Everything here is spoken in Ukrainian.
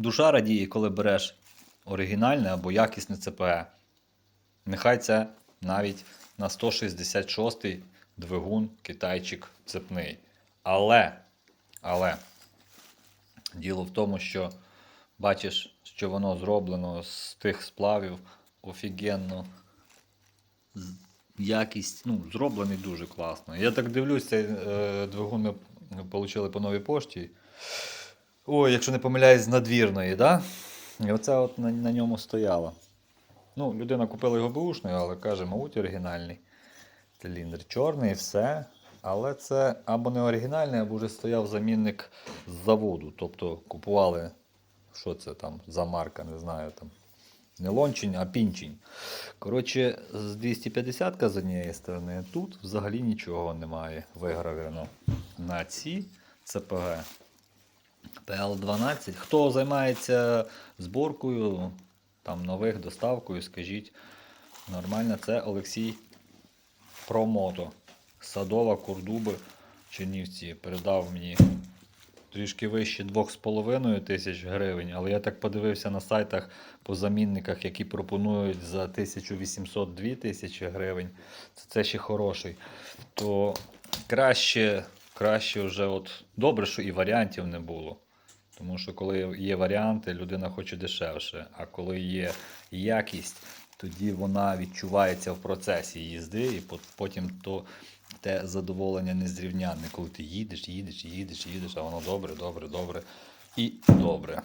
Душа радіє, коли береш оригінальне або якісне ЦПЕ. Нехай це навіть на 166-й двигун китайчик цепний. Але, але, діло в тому, що бачиш, що воно зроблено з тих сплавів офігенно. Якість, ну, зроблений дуже класно. Я так дивлюсь, цей е, двигун ми отримали по новій пошті. Ой, якщо не помиляюсь, з надвірної, да? І оце от на, на ньому стояло. Ну, людина купила його бушною, але каже, мабуть, оригінальний. Циліндр чорний, все. Але це або не оригінальний, або вже стояв замінник з заводу. Тобто купували, що це там за марка, не знаю там. Не лончень, а пінчень. Коротше, з 250 з однієї сторони, тут взагалі нічого немає вигравлено. На ці ЦПГ PL12. Хто займається зборкою там, нових доставкою, скажіть, нормально, це Олексій Промото. Садова Курдуби Чернівці передав мені трішки вище 2,5 тисяч гривень, але я так подивився на сайтах по замінниках, які пропонують за 1800-2 тисячі гривень. Це, це ще хороший. То краще, краще вже от добре, що і варіантів не було. Тому що коли є варіанти, людина хоче дешевше. А коли є якість, тоді вона відчувається в процесі їзди, і потім то те задоволення незрівнянне, коли ти їдеш, їдеш, їдеш, їдеш, а воно добре, добре, добре і добре.